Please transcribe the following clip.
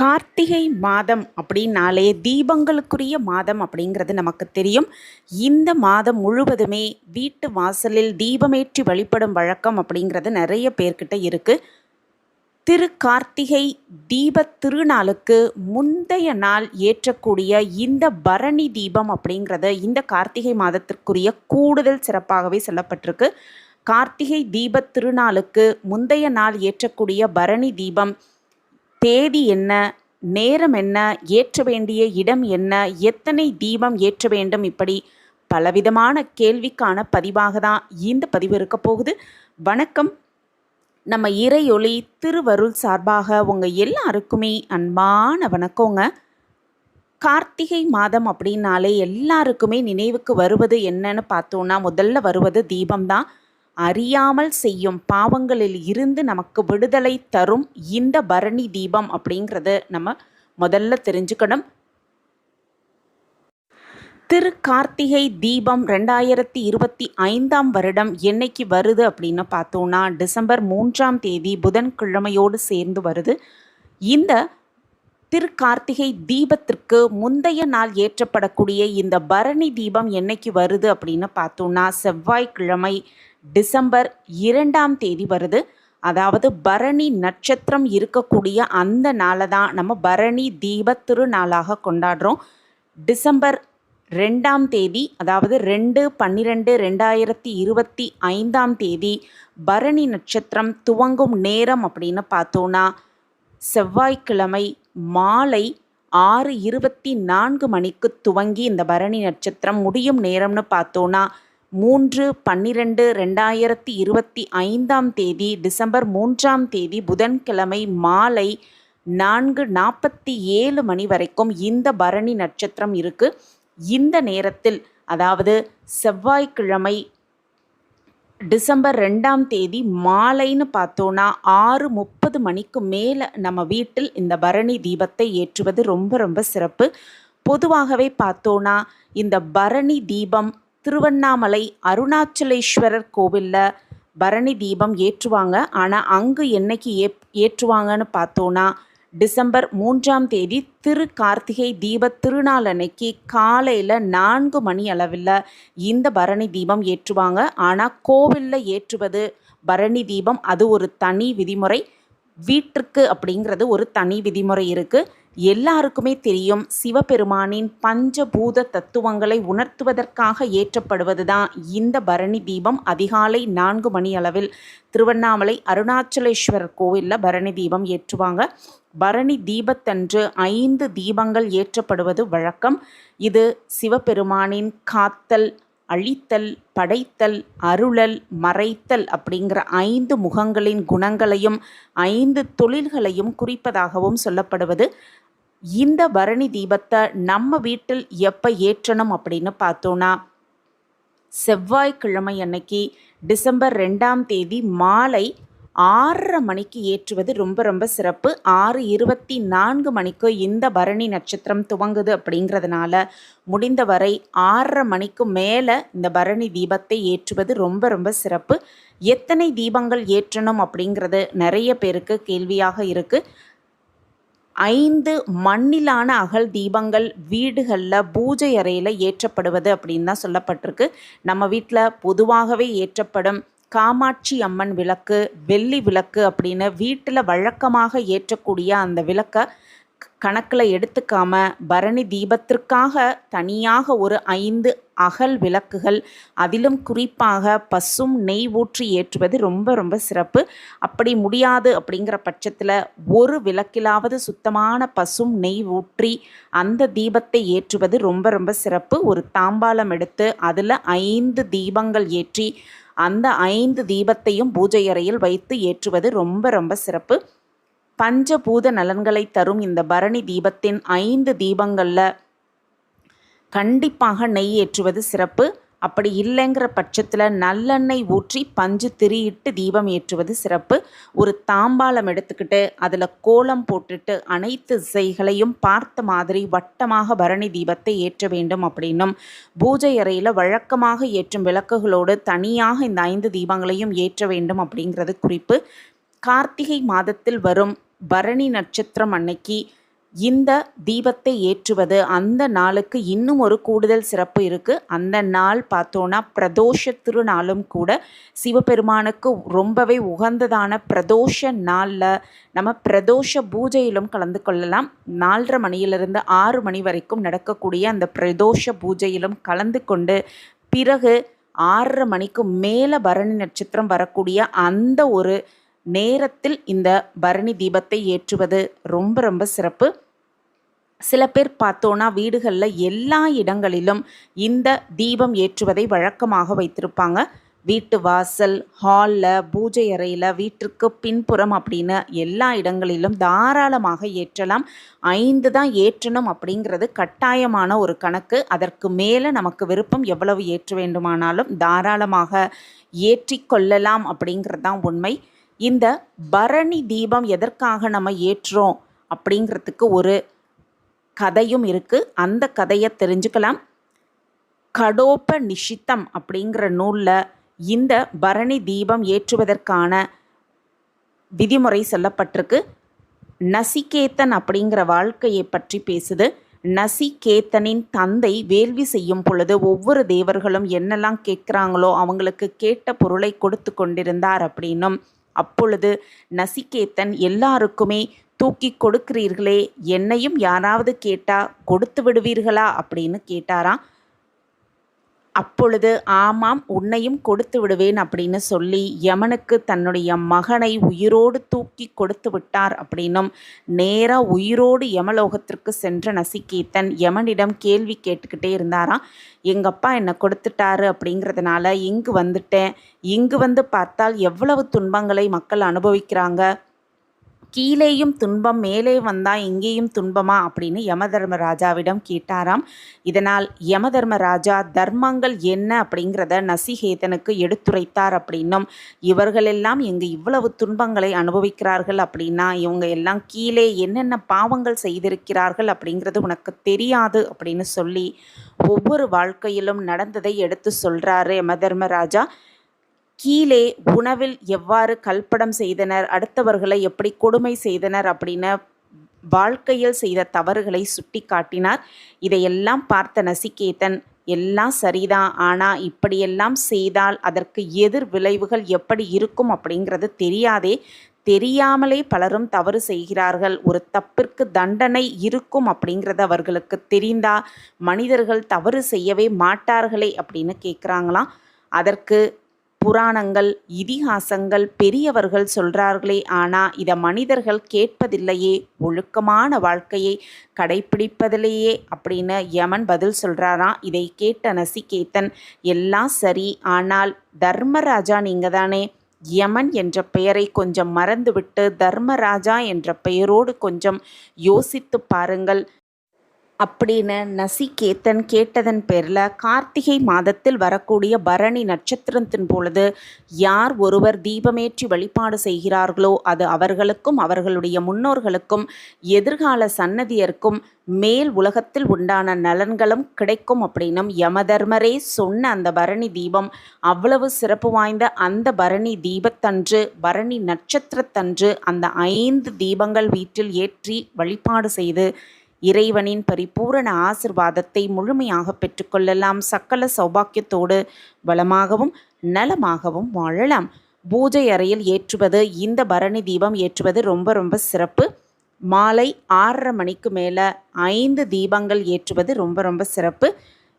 கார்த்திகை மாதம் அப்படின்னாலே தீபங்களுக்குரிய மாதம் அப்படிங்கிறது நமக்கு தெரியும். இந்த மாதம் முழுவதுமே வீட்டு வாசலில் தீபமேற்றி வழிபடும் வழக்கம் அப்படிங்கிறது நிறைய பேர்கிட்ட இருக்குது திரு கார்த்திகை தீபத் திருநாளுக்கு முந்தைய நாள் ஏற்றக்கூடிய இந்த பரணி தீபம் அப்படிங்கிறது இந்த கார்த்திகை மாதத்திற்குரிய கூடுதல் சிறப்பாகவே சொல்லப்பட்டிருக்கு. கார்த்திகை தீபத் திருநாளுக்கு முந்தைய நாள் ஏற்றக்கூடிய பரணி தீபம் தேதி என்ன? நேரம் என்ன? ஏற்ற வேண்டிய இடம் என்ன? எத்தனை தீபம் ஏற்ற வேண்டும்? இப்படி பலவிதமான கேள்விக்கான பதிவாக தான் இந்த பதிவு இருக்க போகுது. வணக்கம். நம்ம இறையொளி திருவருள் சார்பாக உங்கள் எல்லாருக்குமே அன்பான வணக்கங்க. கார்த்திகை மாதம் அப்படின்னாலே எல்லாருக்குமே நினைவுக்கு வருவது என்னன்னு பார்த்தோன்னா முதல்ல வருவது தீபம்தான். அறியாமல் செய்யும் பாவங்களில் இருந்து நமக்கு விடுதலை தரும் இந்த பரணி தீபம் அப்படிங்கிறத நம்ம முதல்ல தெரிஞ்சுக்கணும். திரு கார்த்திகை தீபம் ரெண்டாயிரத்தி இருபத்தி ஐந்தாம் வருடம் என்னைக்கு வருது அப்படின்னு பார்த்தோன்னா டிசம்பர் மூன்றாம் தேதி புதன்கிழமையோடு சேர்ந்து வருது. இந்த திரு கார்த்திகை தீபத்திற்கு முந்தைய நாள் ஏற்றப்படக்கூடிய இந்த பரணி தீபம் என்னைக்கு வருது அப்படின்னு பார்த்தோன்னா செவ்வாய்க்கிழமை டிசம்பர் இரண்டாம் தேதி வருது. அதாவது பரணி நட்சத்திரம் இருக்கக்கூடிய அந்த நாளை தான் நம்ம பரணி தீப திருநாளாக கொண்டாடுறோம். டிசம்பர் ரெண்டாம் தேதி அதாவது ரெண்டு பன்னிரெண்டு ரெண்டாயிரத்தி இருபத்தி ஐந்தாம் தேதி பரணி நட்சத்திரம் துவங்கும் நேரம் அப்படின்னு பார்த்தோன்னா செவ்வாய்க்கிழமை மாலை ஆறு இருபத்தி நான்கு மணிக்கு துவங்கி இந்த பரணி நட்சத்திரம் முடியும் நேரம்னு பார்த்தோன்னா மூன்று பன்னிரெண்டு ரெண்டாயிரத்தி இருபத்தி ஐந்தாம் தேதி டிசம்பர் மூன்றாம் தேதி புதன்கிழமை மாலை நான்கு நாற்பத்தி ஏழு மணி வரைக்கும் இந்த பரணி நட்சத்திரம் இருக்குது இந்த நேரத்தில் அதாவது செவ்வாய்க்கிழமை டிசம்பர் ரெண்டாம் தேதி மாலைன்னு பார்த்தோன்னா ஆறு முப்பது மணிக்கு மேலே நம்ம வீட்டில் இந்த பரணி தீபத்தை ஏற்றுவது ரொம்ப ரொம்ப சிறப்பு. பொதுவாகவே பார்த்தோன்னா இந்த பரணி தீபம் திருவண்ணாமலை அருணாச்சலேஸ்வரர் கோவிலில் பரணி தீபம் ஏற்றுவாங்க. ஆனால் அங்கு என்னைக்கு ஏ ஏற்றுவாங்கன்னு பார்த்தோன்னா டிசம்பர் மூன்றாம் தேதி திரு கார்த்திகை தீப திருநாள் அன்னைக்கு காலையில் நான்கு மணி அளவில் இந்த பரணி தீபம் ஏற்றுவாங்க. ஆனால் கோவிலில் ஏற்றுவது பரணி தீபம் அது ஒரு தனி விதிமுறை. வீட்டிற்கு அப்படிங்கிறது ஒரு தனி விதிமுறை இருக்குது எல்லாருக்குமே தெரியும் சிவபெருமானின் பஞ்சபூத தத்துவங்களை உணர்த்துவதற்காக ஏற்றப்படுவது தான் இந்த பரணி தீபம். அதிகாலை நான்கு மணி அளவில் திருவண்ணாமலை அருணாச்சலேஸ்வரர் கோவிலில் பரணி தீபம் ஏற்றுவாங்க. பரணி தீபத்தன்று ஐந்து தீபங்கள் ஏற்றப்படுவது வழக்கம். இது சிவபெருமானின் காத்தல் அழித்தல் படைத்தல் அருளல் மறைத்தல் அப்படிங்கிற ஐந்து முகங்களின் குணங்களையும் ஐந்து தொழில்களையும் குறிப்பதாகவும் சொல்லப்படுவது. இந்த பரணி தீபத்தை நம்ம வீட்டில் எப்போ ஏற்றணும் அப்படின்னு பார்த்தோன்னா செவ்வாய்க்கிழமை அன்னைக்கு டிசம்பர் ரெண்டாம் தேதி மாலை ஆறரை மணிக்கு ஏற்றுவது ரொம்ப ரொம்ப சிறப்பு. ஆறு இருபத்தி நான்கு மணிக்கு இந்த பரணி நட்சத்திரம் துவங்குது அப்படிங்கிறதுனால முடிந்தவரை ஆறரை மணிக்கு மேலே இந்த பரணி தீபத்தை ஏற்றுவது ரொம்ப ரொம்ப சிறப்பு. எத்தனை தீபங்கள் ஏற்றணும் அப்படிங்கிறது நிறைய பேருக்கு கேள்வியாக இருக்குது ஐந்து மண்ணிலான அகல் தீபங்கள் வீடுகளில் பூஜை அறையில் ஏற்றப்படுவது அப்படின்னு தான் சொல்லப்பட்டிருக்கு. நம்ம வீட்டில் பொதுவாகவே ஏற்றப்படும் காமாட்சி அம்மன் விளக்கு வெள்ளி விளக்கு அப்படின்னு வீட்டில் வழக்கமாக ஏற்றக்கூடிய அந்த விளக்கை கணக்கில் எடுத்துக்காம பரணி தீபத்திற்காக தனியாக ஒரு ஐந்து அகல் விளக்குகள் அதிலும் குறிப்பாக பசும் நெய் ஊற்றி ஏற்றுவது ரொம்ப ரொம்ப சிறப்பு. அப்படி முடியாது அப்படிங்கிற பட்சத்தில் ஒரு விளக்கிலாவது சுத்தமான பசும் நெய் ஊற்றி அந்த தீபத்தை ஏற்றுவது ரொம்ப ரொம்ப சிறப்பு. ஒரு தாம்பாளம் எடுத்து அதில் ஐந்து தீபங்கள் ஏற்றி அந்த ஐந்து தீபத்தையும் பூஜை அறையில் வைத்து ஏற்றுவது ரொம்ப ரொம்ப சிறப்பு. பஞ்சபூத நலன்களை தரும் இந்த பரணி தீபத்தின் ஐந்து தீபங்களில் கண்டிப்பாக நெய் ஏற்றுவது சிறப்பு. அப்படி இல்லைங்கிற பட்சத்தில் நல்லெண்ணெய் ஊற்றி பஞ்சு திரியிட்டு தீபம் ஏற்றுவது சிறப்பு. ஒரு தாம்பாளம் எடுத்துக்கிட்டு அதில் கோலம் போட்டுட்டு அனைத்து திசைகளையும் பார்த்த மாதிரி வட்டமாக பரணி தீபத்தை ஏற்ற வேண்டும் அப்படின்னும். பூஜை அறையில் வழக்கமாக ஏற்றும் விளக்குகளோடு தனியாக இந்த ஐந்து தீபங்களையும் ஏற்ற வேண்டும் அப்படிங்கிறது குறிப்பு. கார்த்திகை மாதத்தில் வரும் பரணி நட்சத்திரம் அன்னைக்கு இந்த தீபத்தை ஏற்றுவது அந்த நாளுக்கு இன்னும் ஒரு கூடுதல் சிறப்பு இருக்குது அந்த நாள் பார்த்தோன்னா பிரதோஷ திருநாளும் கூட சிவபெருமானுக்கு ரொம்பவே உகந்ததான பிரதோஷ நாளில் நம்ம பிரதோஷ பூஜையிலும் கலந்து கொள்ளலாம். நாலரை மணியிலிருந்து ஆறு மணி வரைக்கும் நடக்கக்கூடிய அந்த பிரதோஷ பூஜையிலும் கலந்து கொண்டு பிறகு ஆறரை மணிக்கு மேலே பரணி நட்சத்திரம் வரக்கூடிய அந்த ஒரு நேரத்தில் இந்த பரணி தீபத்தை ஏற்றுவது ரொம்ப ரொம்ப சிறப்பு. சில பேர் பார்த்தோன்னா வீடுகளில் எல்லா இடங்களிலும் இந்த தீபம் ஏற்றுவதை வழக்கமாக வைத்திருப்பாங்க. வீட்டு வாசல் ஹாலில் பூஜை அறையில் வீட்டிற்கு பின்புறம் அப்படின்னு எல்லா இடங்களிலும் தாராளமாக ஏற்றலாம். ஐந்து தான் ஏற்றணும் அப்படிங்கிறது கட்டாயமான ஒரு கணக்கு. அதற்கு மேலே நமக்கு விருப்பம் எவ்வளவு ஏற்ற வேண்டுமானாலும் தாராளமாக ஏற்றிக்கொள்ளலாம் அப்படிங்கிறது தான் உண்மை. இந்த பரணி தீபம் எதற்காக நம்ம ஏற்றுறோம் அப்படிங்கிறதுக்கு ஒரு கதையும் இருக்குது அந்த கதையை தெரிஞ்சுக்கலாம். கடோப நிஷித்தம் அப்படிங்கிற நூலில் இந்த பரணி தீபம் ஏற்றுவதற்கான விதிமுறை சொல்லப்பட்டிருக்கு. நசிகேத்தன் அப்படிங்கிற வாழ்க்கையை பற்றி பேசுது. நசிகேத்தனின் தந்தை வேள்வி செய்யும் பொழுது ஒவ்வொரு தேவர்களும் என்னெல்லாம் கேட்குறாங்களோ அவங்களுக்கு கேட்ட பொருளை கொடுத்து கொண்டிருந்தார் அப்படின்னும் அப்பொழுது நசிகேத்தன் எல்லாருக்குமே தூக்கி கொடுக்கிறீர்களே என்னையும் யாராவது கேட்டா கொடுத்து விடுவீர்களா அப்படின்னு கேட்டாராம். அப்பொழுது ஆமாம் உன்னையும் கொடுத்து விடுவேன் அப்படின்னு சொல்லி யமனுக்கு தன்னுடைய மகனை உயிரோடு தூக்கி கொடுத்து விட்டார் அப்படின்னும் நேராக உயிரோடு யமலோகத்திற்கு சென்ற நசிகேத்தன் யமனிடம் கேள்வி கேட்டுக்கிட்டே இருந்தாராம். எங்கள் அப்பா என்னை கொடுத்துட்டாரு அப்படிங்கிறதுனால இங்கு வந்துட்டேன். இங்கு வந்து பார்த்தால் எவ்வளவு துன்பங்களை மக்கள் அனுபவிக்கிறாங்க? கீழேயும் துன்பம் மேலே வந்தால் இங்கேயும் துன்பமா? அப்படின்னு யமதர்மராஜாவிடம் கேட்டாராம். இதனால் யமதர்மராஜா தர்மங்கள் என்ன? அப்படிங்கிறத நசிகேதனுக்கு எடுத்துரைத்தார் அப்படின்னும். இவர்களெல்லாம் இங்கு இவ்வளவு துன்பங்களை அனுபவிக்கிறார்கள் அப்படின்னா இவங்க எல்லாம் கீழே என்னென்ன பாவங்கள் செய்திருக்கிறார்கள் அப்படிங்கிறது உனக்கு தெரியாது அப்படின்னு சொல்லி ஒவ்வொரு வாழ்க்கையிலும் நடந்ததை எடுத்து சொல்கிறாரு யமதர்மராஜா. கீழே உணவில் எவ்வாறு கல்படம் செய்தனர் அடுத்தவர்களை எப்படி கொடுமை செய்தனர் அப்படின்னு வாழ்க்கையில் செய்த தவறுகளை சுட்டி காட்டினார் இதையெல்லாம் பார்த்த நசிகேதன் எல்லாம் சரிதான் ஆனால் இப்படியெல்லாம் செய்தால் அதற்கு எதிர் விளைவுகள் எப்படி இருக்கும்? அப்படிங்கிறது தெரியாதே. தெரியாமலே பலரும் தவறு செய்கிறார்கள். ஒரு தப்பிற்கு தண்டனை இருக்கும் அப்படிங்கிறது அவர்களுக்கு தெரிந்தா மனிதர்கள் தவறு செய்யவே மாட்டார்களே அப்படின்னு கேட்குறாங்களாம் அதற்கு புராணங்கள் இதிகாசங்கள் பெரியவர்கள் சொல்கிறார்களே ஆனால் இதை மனிதர்கள் கேட்பதில்லையே ஒழுக்கமான வாழ்க்கையை கடைப்பிடிப்பதிலேயே அப்படின்னு யமன் பதில் சொல்கிறாராம் இதை கேட்ட நசிகேத்தன் எல்லாம் சரி ஆனால் தர்மராஜா நீங்கள் தானே யமன் என்ற பெயரை கொஞ்சம் மறந்துவிட்டு தர்மராஜா என்ற பெயரோடு கொஞ்சம் யோசித்து பாருங்கள். அப்படின்னு நசிகேத்தன் கேட்டதன் பேரில் கார்த்திகை மாதத்தில் வரக்கூடிய பரணி நட்சத்திரத்தின் பொழுது யார் ஒருவர் தீபமேற்றி வழிபாடு செய்கிறார்களோ அது அவர்களுக்கும் அவர்களுடைய முன்னோர்களுக்கும் எதிர்கால சன்னதியருக்கும் மேல் உலகத்தில் உண்டான நலன்களும் கிடைக்கும் அப்படின்னும் யமதர்மரே சொன்ன அந்த பரணி தீபம் அவ்வளவு சிறப்பு வாய்ந்த அந்த பரணி தீபத்தன்று பரணி நட்சத்திரத்தன்று அந்த ஐந்து தீபங்கள் வீட்டில் ஏற்றி வழிபாடு செய்து இறைவனின் பரிபூரண ஆசிர்வாதத்தை முழுமையாக பெற்றுக்கொள்ளலாம் சக்கல சௌபாக்கியத்தோடு வளமாகவும் நலமாகவும் வாழலாம். பூஜை அறையில் ஏற்றுவது இந்த பரணி தீபம் ஏற்றுவது ரொம்ப ரொம்ப சிறப்பு. மாலை ஆறரை மணிக்கு மேலே ஐந்து தீபங்கள் ஏற்றுவது ரொம்ப ரொம்ப சிறப்பு.